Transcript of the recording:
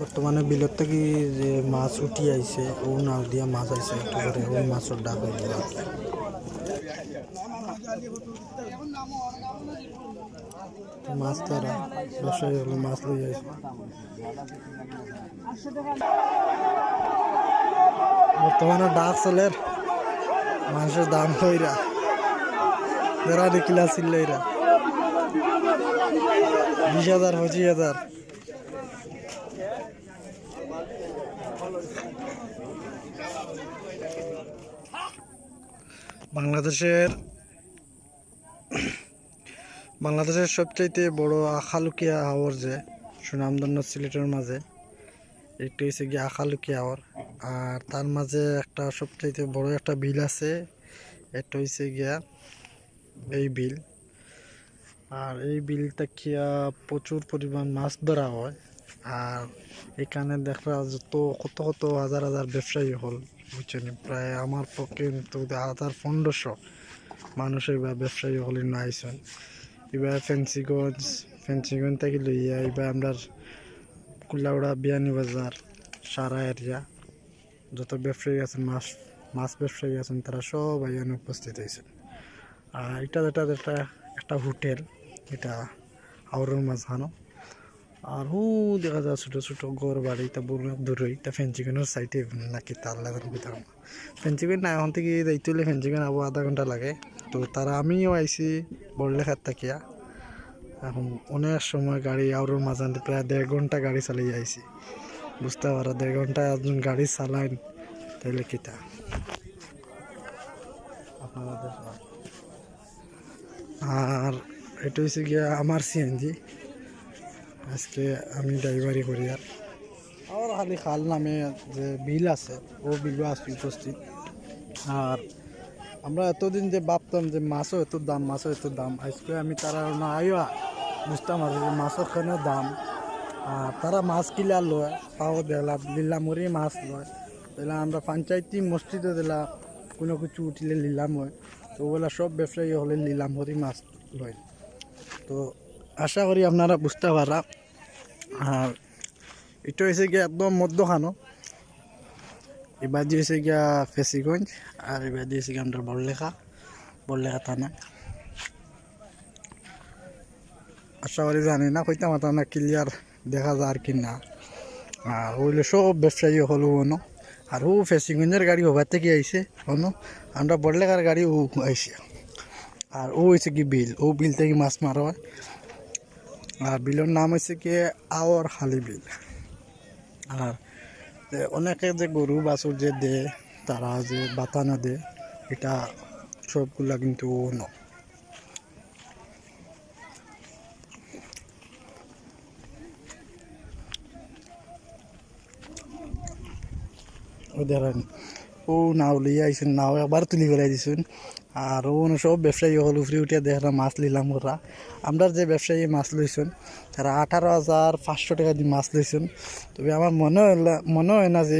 বর্তমানে বিলত থেকে যে মাছ উঠি আইছে, ও নাও দিয়া মাছ আইছে একটু করে, ওই মাছের ডাক হয়ে মাছ তারা ব্যবসায়ী মাছ লই আইছে। বর্তমানে ডাক চলের মানুষের দাম কইরা বেড়া দেখিলা চিল্লাইরা বিশ হাজার, পঁচিশ হাজার। বাংলাদেশের বাংলাদেশের সবচাইতে বড় আখালুকিয়া হাওর যে, সুনামধন্য সিলেটের মাঝে, একটি হচ্ছে গিয়ে আখালুকিয়া হাওর। আর তার মাঝে একটা সবচাইতে বড় একটা বিল আছে, এটা হচ্ছে গিয়া এই বিল। আর এই বিলটা কিয়া প্রচুর পরিমাণ মাছ ধরা হয়। আর এখানে দেখা যত কত কত হাজার হাজার ব্যবসায়ী হল বুঝছেন প্রায় আমার পক্ষে কিন্তু হাজার পনেরোশো মানুষের বা ব্যবসায়ী হল আইসন। এবার ফেন্সিগঞ্জ ফেন্সিগঞ্জ থেকে লইয়া এবার আমরা কুলাউড়া, বিয়ানি বাজার, সারা এরিয়া যত ব্যবসায়ী আছেন, মাছ মাছ ব্যবসায়ী আছেন, তারা সব এখানে উপস্থিত হয়েছেন আর এটা যেটা একটা হোটেল, এটা হাওড়ের মাঝখানো আর হু, দেখা যায় ছোটো ছোটো ঘর বাড়ি, তা বড় দূরে এটা ফেন্সিগনের সাইডে নাকি তার লাগার ভিতরে ফেন্সিগন না, এখন থেকে যাইতে হলে ফেন্সিগন আবো আধা ঘণ্টা লাগে। তো তারা আমিও আইছি বড়লেখার তাকিয়া। এখন অনেক সময় গাড়ি আউরের মাঝান দিয়ে প্রায় দেড় ঘণ্টা গাড়ি চালিয়ে আইছি। বুঝতে পারা, দেড় ঘণ্টা একজন গাড়ি চালাইন, তাইলে কিতা আর এটা হচ্ছে গিয়া আমার সিএনজি আজকে আমি ড্রাইভারি করি আর। আর খালি খাল নামে যে বিল আছে, ও বিলও আছে উপস্থিত। আর আমরা এতদিন যে ভাবতাম যে মাছও এত দাম, মাছও এত দাম, আজকে আমি তারা না আইয়া বুঝতাম আর যে মাছের দাম। আর তারা মাছ কিলা লয় পাও দিলা লিলামরি মাছ লয়। তাহলে আমরা পঞ্চায়েতি মসজিদে দিলা কোনো কিছু উঠিলে লিলাম হয় তো ওগুলা সব ব্যবসায়ী হলে লিলামরি মাছ লয়। তো আশা করি আপনারা বুঝতে পারা আর এটা হয়েছে গিয়ে একদম মধ্যখানো। এবার দিয়ে হয়েছে গিয়া ফেসিগঞ্জ, আর এবার দিয়েছে গিয়ে আমরা বড়লেখা বড়লেখা থানা। আশা করি জানি না, কইতে মাথা না ক্লিয়ার দেখা যায় আর কি না। আর ওইলে সব ব্যবসায়ী হলো হনো, আর ও ফেসিগঞ্জের গাড়ি হবার থেকে আইছে, হনো? আমরা বড়লেখার গাড়ি ও আইসে আর ও হয়েছে কি বিল, ও বিল থেকে মাছ মারা হয়। আর বিলের নাম হচ্ছে কি আওয়ার হালি বিল। আর অনেকে যে গরু, বাছুর যে দে, তারা যে বাতানো দে, এটা সবগুলা কিন্তু ন ও দেখেন ও নাও লিয়ে আইসেন নাও একবার তুলি করে দিছেন। আর ও সব ব্যবসায়ী হল উফরে উঠে দেখরা মাছ নিলাম ওরা আমরা যে ব্যবসায়ী মাছ লইছেন তারা আঠারো হাজার পাঁচশো টাকা দিয়ে মাছ লইছেন তবে আমার মনে হয় মনে হয় না যে